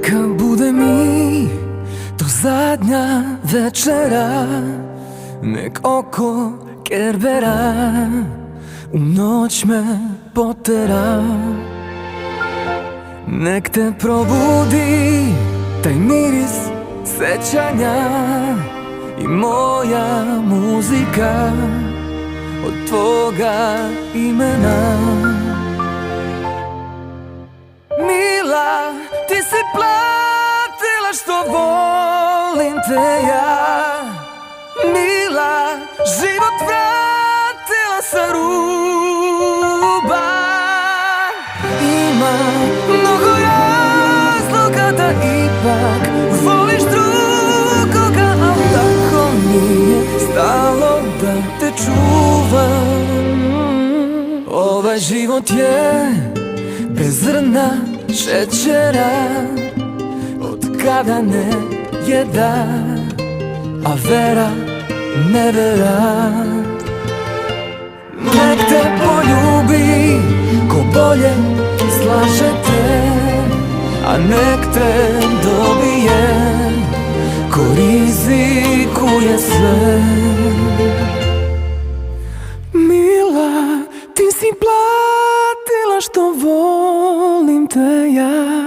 Jaka bude mi to zadnia večera? Nek oko kerbera U me potera. Nek te probudi taj miris sećanja I moja muzika od tvoga imena. Te ja Mila, život vratila sa ruba. Ima mnogo razloga da ipak voliš drugoga Al tako mi je stalo da te čuvam. Ovaj život je bez zrna šećera Od kada ne jeda A vera ne vera. Nek te poljubi Ko bolje slaže te A nek te dobije Ko rizikuje sve. Mila, ti si platila što volim te ja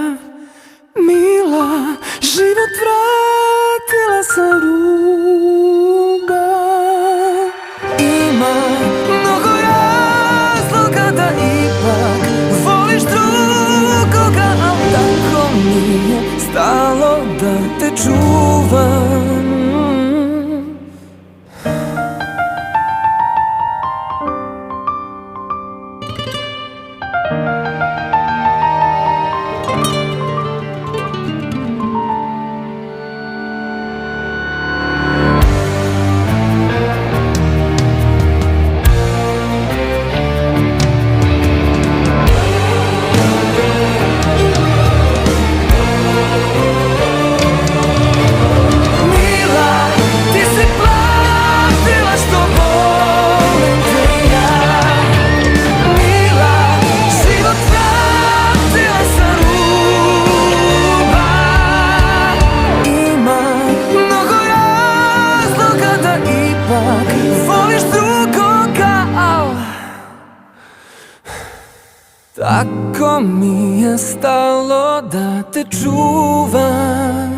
mi je stalo da Tako mi je stalo da te čuvam